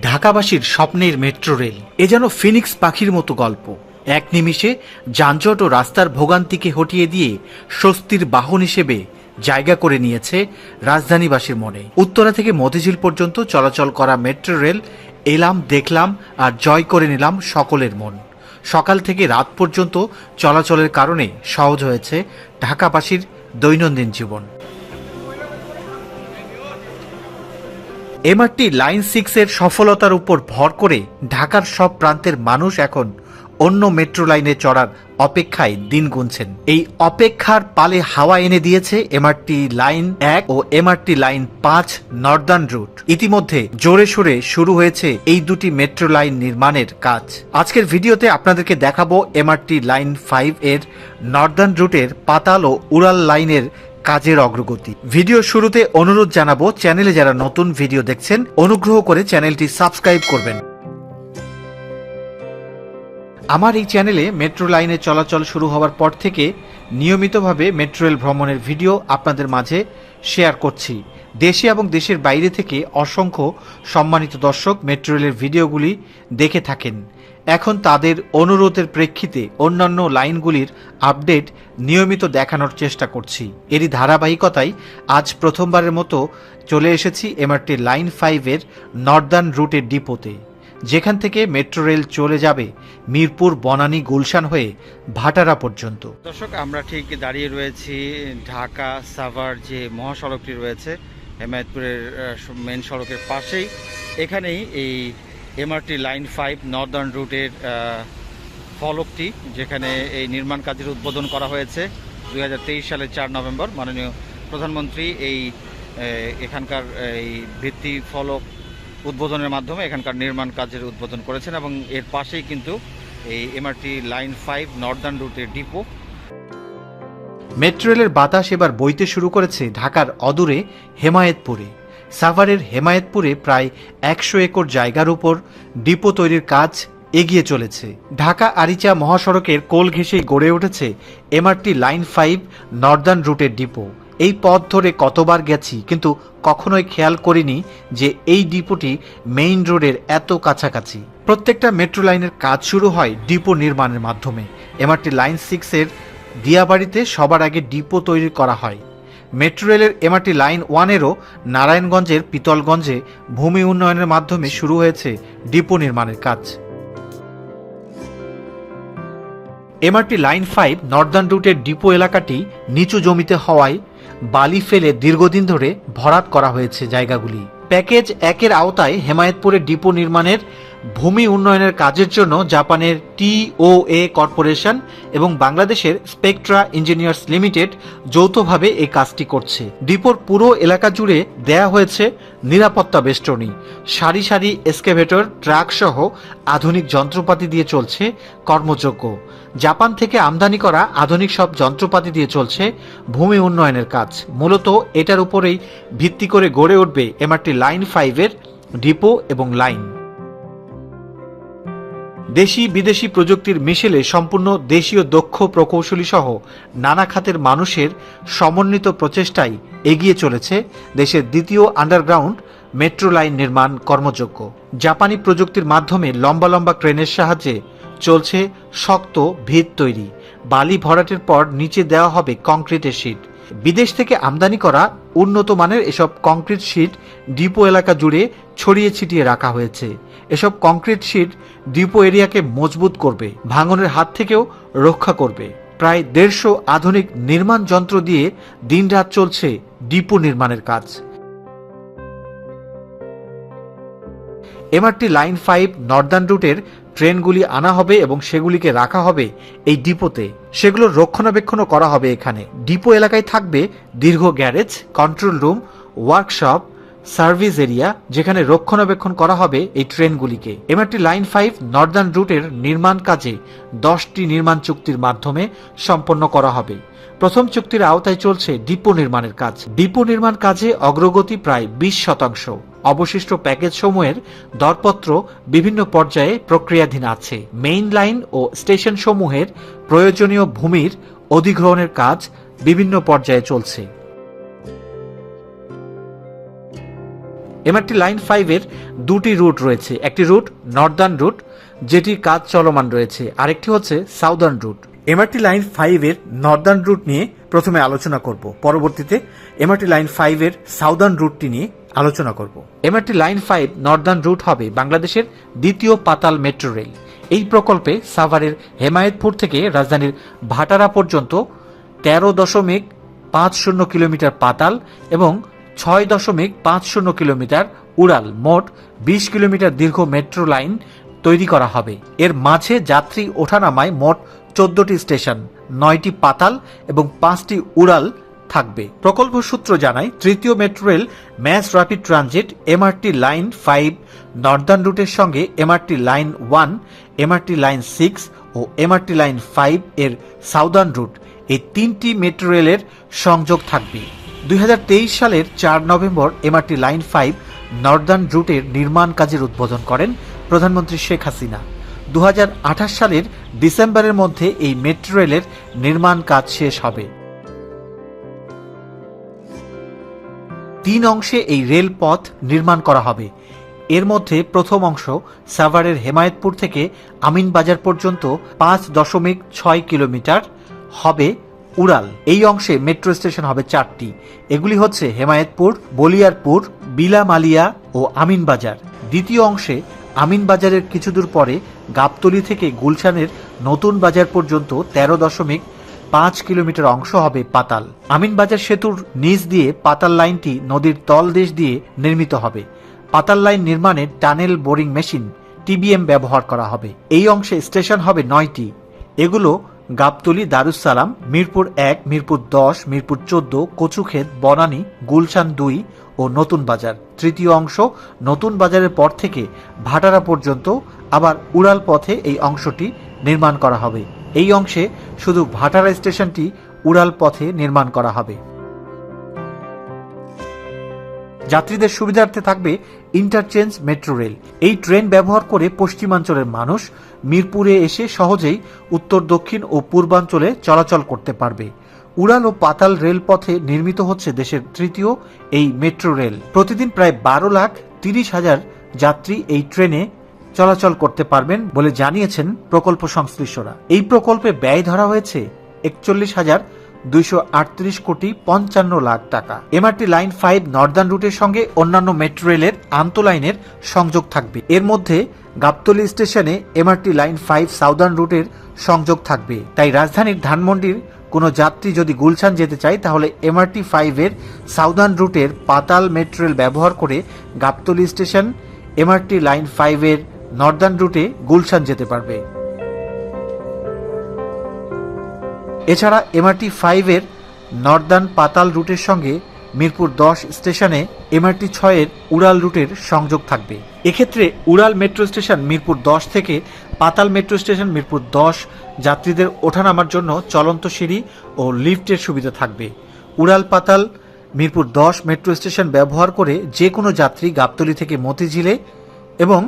ঢাকাবাসীর স্বপ্নের metro rail. এ যেন Phoenix পাখির মতো গল্প। এক নিমিষে যানজট ও রাস্তার ভোগান্তিকে হটিয়ে দিয়ে স্বস্তির বাহন হিসেবে জায়গা করে নিয়েছে রাজধানীবাসীর মনে। উত্তরা থেকে মতিঝিল পর্যন্ত চলাচল করা মেট্রো রেল এলাম, দেখলাম আর জয় করে নিলাম সকলের মন। সকাল থেকে রাত পর্যন্ত চলাচলের কারণে সহজ হয়েছে ঢাকাবাসীর দৈনন্দিন জীবন। এমআরটি লাইন সিক্সের সফলতার উপর ভর করে ঢাকার সব প্রান্তের মানুষ এখন অন্য মেট্রো লাইনে চড়ার অপেক্ষায় দিন গুনছেন। এই অপেক্ষার পালে হাওয়া এনে দিয়েছে এমআরটি লাইন এক ও এমআরটি লাইন পাঁচ নর্দার্ন রুট। ইতিমধ্যে জোরে সোরে শুরু হয়েছে এই দুটি মেট্রো লাইন নির্মাণের কাজ। আজকের ভিডিওতে আপনাদেরকে দেখাবো এমআরটি লাইন ফাইভ এর নর্দার্ন রুটের পাতাল ও উড়াল লাইনের কাজের অগ্রগতি। ভিডিও শুরুতে অনুরোধ জানাব, চ্যানেলে যারা নতুন ভিডিও দেখছেন, অনুগ্রহ করে চ্যানেলটি সাবস্ক্রাইব করবেন। আমার এই চ্যানেলে মেট্রো লাইনে চলাচল শুরু হওয়ার পর থেকে নিয়মিতভাবে মেট্রো রেল ভ্রমণের ভিডিও আপনাদের মাঝে শেয়ার করছি। দেশে এবং দেশের বাইরে থেকে অসংখ্য সম্মানিত দর্শক মেট্রো রেলের ভিডিওগুলি দেখে থাকেন। এখন তাদের অনুরোধের প্রেক্ষিতে অন্যান্য লাইনগুলির আপডেট নিয়মিত দেখানোর চেষ্টা করছি। এরই ধারাবাহিকতায় আজ প্রথমবারের মতো চলে এসেছি এমআরটি লাইন ফাইভের নর্দার্ন রুটের ডিপোতে। যেখান থেকে মেট্রো রেল চলে যাবে মিরপুর, বনানী, গুলশান হয়ে ভাটারা পর্যন্ত। দর্শক, আমরা ঠিক দাঁড়িয়ে রয়েছি ঢাকা সাভার যে মহাসড়কটি রয়েছে হেমায়তপুরের মেন সড়কের পাশেই। এখানেই এই এমআরটি লাইন ফাইভ নর্দার্ন রুটের ফলকটি, যেখানে এই নির্মাণ কাজের উদ্বোধন করা হয়েছে দুই হাজার তেইশ সালের চার নভেম্বর। মাননীয় প্রধানমন্ত্রী এই এখানকার, এই ভিত্তি ফলক উদ্বোধনের মাধ্যমে এখানকার নির্মাণ কাজের উদ্বোধন করেছেন এবং এর পাশেই কিন্তু এই এমআরটি লাইন ফাইভ নর্দার্ন রুটের ডিপো মেট্রো রেলের বাতাস এবার বইতে শুরু করেছে ঢাকার অদূরে হেমায়েতপুরে। সাভারের হেমায়েতপুরে প্রায় একশো একর জায়গার উপর ডিপো তৈরির কাজ এগিয়ে চলেছে। ঢাকা আরিচা মহাসড়কের কোল ঘেঁষেই গড়ে উঠেছে এমআরটি লাইন ফাইভ নর্দার্ন রুটের ডিপো। এই পথ ধরে কতবার গেছি কিন্তু কখনোই খেয়াল করিনি যে এই ডিপোটি মেইন রোডের এত কাছাকাছি। প্রত্যেকটা মেট্রো লাইনের কাজ শুরু হয় ডিপো নির্মাণের মাধ্যমে। এমআরটি লাইন সিক্সের দিয়াবাড়িতে সবার আগে ডিপো তৈরি করা হয়। মেট্রো রেলের এমআরটি লাইন ওয়ানেরও নারায়ণগঞ্জের পিতলগঞ্জে ভূমি উন্নয়নের মাধ্যমে শুরু হয়েছে ডিপো নির্মাণের কাজ। এমআরটি লাইন ফাইভ নর্দার্ন রুটের ডিপো এলাকাটি নিচু জমিতে হওয়ায় বালি ফেলে দীর্ঘদিন ধরে ভরাট করা হয়েছে জায়গাগুলি। প্যাকেজ একের আওতায় হেমায়েতপুরে ডিপো নির্মাণের ভূমি উন্নয়নের কাজের জন্য জাপানের টিওএ কর্পোরেশন এবং বাংলাদেশের স্পেকট্রা ইঞ্জিনিয়ার্স লিমিটেড যৌথভাবে এই কাজটি করছে। ডিপোর পুরো এলাকা জুড়ে দেয়া হয়েছে নিরাপত্তা বেষ্টনী, সারি সারি এসকেভেটর ট্রাক সহ আধুনিক যন্ত্রপাতি দিয়ে চলছে কর্মযোগ্য জাপান থেকে আমদানি করা আধুনিক সব যন্ত্রপাতি দিয়ে চলছে ভূমি উন্নয়নের কাজ। মূলত এটার উপরেই ভিত্তি করে গড়ে উঠবে এমআরটি লাইন ফাইভের ডিপো এবং লাইন। দেশি বিদেশি প্রযুক্তির মিশেলে সম্পূর্ণ দেশীয় দক্ষ প্রকৌশলী সহ নানা খাতের মানুষের সমন্বিত প্রচেষ্টায় এগিয়ে চলেছে দেশের দ্বিতীয় আন্ডারগ্রাউন্ড মেট্রো লাইন নির্মাণ কর্মযোগ্য জাপানি প্রযুক্তির মাধ্যমে লম্বা লম্বা ক্রেনের সাহায্যে চলছে শক্ত ভিত তৈরি। বালি ভরাটের পর নিচে দেওয়া হবে কংক্রিটের শীট। বিদেশ থেকে আমদানি করা উন্নত মানের এসব কংক্রিট শীট ডিপো এলাকা জুড়ে ছড়িয়ে ছিটিয়ে রাখা হয়েছে। এসব কংক্রিট শীট ডিপো এরিয়াকে মজবুত করবে, ভাঙনের হাত থেকেও রক্ষা করবে। প্রায় দেড়শো আধুনিক নির্মাণ যন্ত্র দিয়ে দিনরাত চলছে ডিপো নির্মাণের কাজ। এমআরটি লাইন ফাইভ নর্দার্ন রুটের ট্রেনগুলি আনা হবে এবং সেগুলিকে রাখা হবে এই ডিপোতে। সেগুলোর রক্ষণাবেক্ষণও করা হবে এখানে। ডিপো এলাকায় থাকবে দীর্ঘ garage, control room, workshop, service area, যেখানে রক্ষণাবেক্ষণ করা হবে এই ট্রেনগুলিকে। এমআরটি লাইন ফাইভ, নর্দার্ন রুটের নির্মাণ কাজে দশটি নির্মাণ চুক্তির মাধ্যমে সম্পন্ন করা হবে। প্রথম চুক্তির আওতায় চলছে ডিপো নির্মাণের কাজ। ডিপো নির্মাণ কাজে অগ্রগতি প্রায় বিশ শতাংশ। অবশিষ্ট প্যাকেজ সমূহের দরপত্র বিভিন্ন পর্যায়ে প্রক্রিয়াধীন আছে। মেইন লাইন ও স্টেশন সমূহের প্রয়োজনীয় ভূমির অধিগ্রহণের কাজ বিভিন্ন পর্যায়ে চলছে। এমআরটি লাইন ফাইভের দুটি রুট রয়েছে। একটি রুট নর্দার্ন রুট, যেটির কাজ চলমান রয়েছে। আরেকটি হচ্ছে সাউদার্ন রুট। এমআরটি লাইন ফাইভের নর্দার্ন রুট নিয়ে প্রথমে আলোচনা করব। পরবর্তীতে এমআরটি লাইন ফাইভের সাউদার্ন রুটটি নিয়ে আলোচনা করব। MRT line five northern route হবে বাংলাদেশের দ্বিতীয় পাতাল মেট্রো রেল এই প্রকল্পে সাভারের হেমায়েতপুর থেকে রাজধানীর ভাটারা পর্যন্ত তেরো দশমিক পাঁচ শূন্য কিলোমিটার পাতাল এবং ছয় দশমিক পাঁচ শূন্য কিলোমিটার উড়াল। মোট বিশ কিলোমিটার দীর্ঘ মেট্রো লাইন তৈরি করা হবে। এর মাঝে যাত্রী ওঠানামায় মোট চোদ্দটি স্টেশন, নয়টি পাতাল এবং পাঁচটি উড়াল থাকবে। প্রকল্প সূত্র জানায়, তৃতীয় metro rail mass rapid transit, MRT line five northern রুটের সঙ্গে MRT line one, MRT line six ও এমআরটি লাইন ফাইভ এর সাউদার্ন রুট। এই তিনটি মেট্রো রেলের সংযোগ থাকবে। দুই হাজার তেইশ সালের চার November MRT line five northern রুটের নির্মাণ কাজের উদ্বোধন করেন প্রধানমন্ত্রী শেখ হাসিনা। দু হাজার আঠাশ সালের ডিসেম্বরের মধ্যে এই মেট্রো রেলের নির্মাণ কাজ শেষ হবে। তিন অংশে এই রেলপথ নির্মাণ করা হবে। এর মধ্যে প্রথম অংশ সাভারের হেমায়েতপুর থেকে আমিনবাজার পর্যন্ত পাঁচ দশমিক ছয় কিলোমিটার হবে উড়াল। এই অংশে মেট্রো স্টেশন হবে চারটি। এগুলি হচ্ছে হেমায়েতপুর, বলিয়ারপুর, বিলামালিয়া ও আমিনবাজার। দ্বিতীয় অংশে আমিনবাজারের কিছু দূর পরে গাবতলি থেকে গুলশানের নতুন বাজার পর্যন্ত তেরো দশমিক পাঁচ কিলোমিটার অংশ হবে পাতাল। আমিনবাজার সেতুর নিচ দিয়ে পাতাল লাইনটি নদীর তলদেশ দিয়ে নির্মিত হবে। পাতাল লাইন নির্মাণে টানেল বোরিং মেশিন, টিবিএম ব্যবহার করা হবে। এই অংশে স্টেশন হবে নয়টি। এগুলো গাবতলি দারুসালাম মিরপুর এক, মিরপুর দশ, মিরপুর চোদ্দ, কচুক্ষেত, বনানী, গুলশান দুই ও নতুন বাজার। তৃতীয় অংশ নতুন বাজারের পর থেকে ভাটারা পর্যন্ত আবার উড়াল পথে এই অংশটি নির্মাণ করা হবে। এই অংশে শুধু ভাটারা স্টেশনটি উড়াল পথে নির্মাণ করা হবে। যাত্রীদের সুবিধার্থে থাকবে ইন্টারচেঞ্জ মেট্রো রেল। এই ট্রেন ব্যবহার করে পশ্চিমাঞ্চলের মানুষ মিরপুরে এসে সহজেই উত্তর, দক্ষিণ ও পূর্বাঞ্চলে চলাচল করতে পারবে। উড়াল ও পাতাল রেলপথে নির্মিত হচ্ছে দেশের তৃতীয় এই মেট্রো রেল। প্রতিদিন প্রায় বারো লাখ তিরিশ হাজার যাত্রী এই ট্রেনে চলাচল করতে পারবেন বলে জানিয়েছেন প্রকল্প সংশ্লিষ্টরা। এই প্রকল্পে ব্যয় ধরা হয়েছে একচল্লিশ হাজার দুইশো কোটি পঞ্চান্ন লাখ টাকা। এমআরটি লাইন ফাইভ নর্দার্ন রুটের সঙ্গে অন্যান্য মেট্রো রেলের আন্তঃলাইনের সংযোগ থাকবে। এর মধ্যে গাবতলী স্টেশনে এমআরটি লাইন ফাইভ সাউদার্ন রুটের সংযোগ থাকবে। তাই রাজধানীর ধানমন্ডির কোনো যাত্রী যদি গুলশান যেতে চায়, তাহলে এমআরটি ফাইভের সাউদার্ন রুটের পাতাল মেট্রো রেল ব্যবহার করে গাবতলী স্টেশন এমআরটি লাইন ফাইভের নর্দার্ন রুটে গুলশান যেতে পারবে। এছাড়া এমআরটি ফাইভের নর্দার্ন পাতাল রুটের সঙ্গে মিরপুর দশ স্টেশনে এমআরটি ছয়ের উড়াল রুটের সংযোগ থাকবে। এক্ষেত্রে উড়াল মেট্রো স্টেশন মিরপুর দশ থেকে পাতাল মেট্রো স্টেশন মিরপুর দশ যাত্রীদের ওঠানামার জন্য চলন্ত সিঁড়ি ও লিফটের সুবিধা থাকবে। উড়াল পাতাল মিরপুর দশ মেট্রো স্টেশন ব্যবহার করে যে কোনো যাত্রী গাবতলী থেকে মতিঝিলে এবং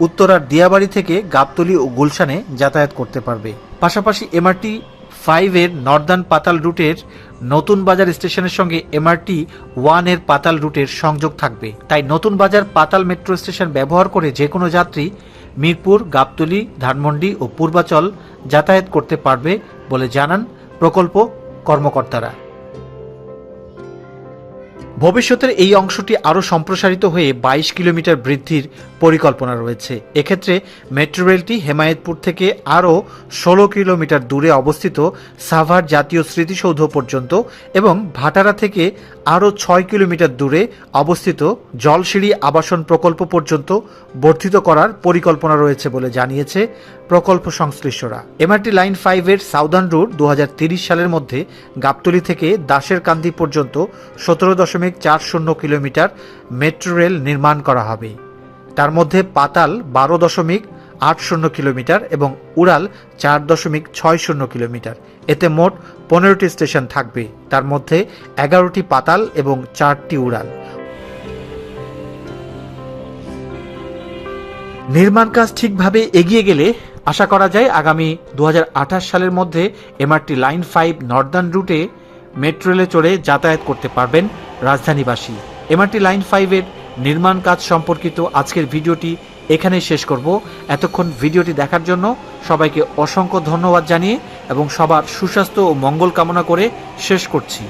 উত্তরার দিয়াবাড়ি থেকে গাবতলী ও গুলশানে যাতায়াত করতে পারবে। পাশাপাশি এমআরটি ফাইভের নর্দার্ন পাতাল রুটের নতুন বাজার স্টেশনের সঙ্গে এমআরটি ওয়ানের পাতাল রুটের সংযোগ থাকবে। তাই নতুন বাজার পাতাল মেট্রো স্টেশন ব্যবহার করে যে কোনো যাত্রী মিরপুর, গাবতলী, ধানমন্ডি ও পূর্বাচল যাতায়াত করতে পারবে বলে জানান প্রকল্প কর্মকর্তারা। ভবিষ্যতের এই অংশটি আরও সম্প্রসারিত হয়ে বাইশ কিলোমিটার বৃদ্ধির পরিকল্পনা রয়েছে। এক্ষেত্রে মেট্রো রেলটি হেমায়েতপুর থেকে আরও ষোলো কিলোমিটার দূরে অবস্থিত সাভার জাতীয় স্মৃতিসৌধ পর্যন্ত এবং ভাটারা থেকে আরও ছয় কিলোমিটার দূরে অবস্থিত জলসিঁড়ি আবাসন প্রকল্প পর্যন্ত বর্ধিত করার পরিকল্পনা রয়েছে বলে জানিয়েছে প্রকল্প সংশ্লিষ্টরা। এমআরটি লাইন ফাইভের সাউদার্ন রুট দু সালের মধ্যে গাবতলী থেকে দাসের কান্দি পর্যন্ত সতেরো দশমিক চার শূন্য কিলোমিটার মেট্রো রেল নির্মাণ করা হবে। তার মধ্যে পাতাল বারো দশমিক আট শূন্য কিলোমিটার এবং উড়াল চার দশমিক ছয় শূন্য কিলোমিটার। এতে মোট পনেরোটি স্টেশন থাকবে। তার মধ্যে এগারোটি পাতাল এবং চারটি উড়াল। নির্মাণ কাজ ঠিকভাবে এগিয়ে গেলে আশা করা যায় আগামী দু হাজার আঠাশ সালের মধ্যে এমআরটি লাইন ফাইভ নর্দার্ন রুটে মেট্রো রেলে চড়ে যাতায়াত করতে পারবেন রাজধানীবাসী। এমআরটি লাইন ফাইভের নির্মাণ কাজ সম্পর্কিত আজকের ভিডিওটি এখানেই শেষ করব। এতক্ষণ ভিডিওটি দেখার জন্য সবাইকে অসংখ্য ধন্যবাদ জানিয়ে এবং সবার সুস্বাস্থ্য ও মঙ্গল কামনা করে শেষ করছি।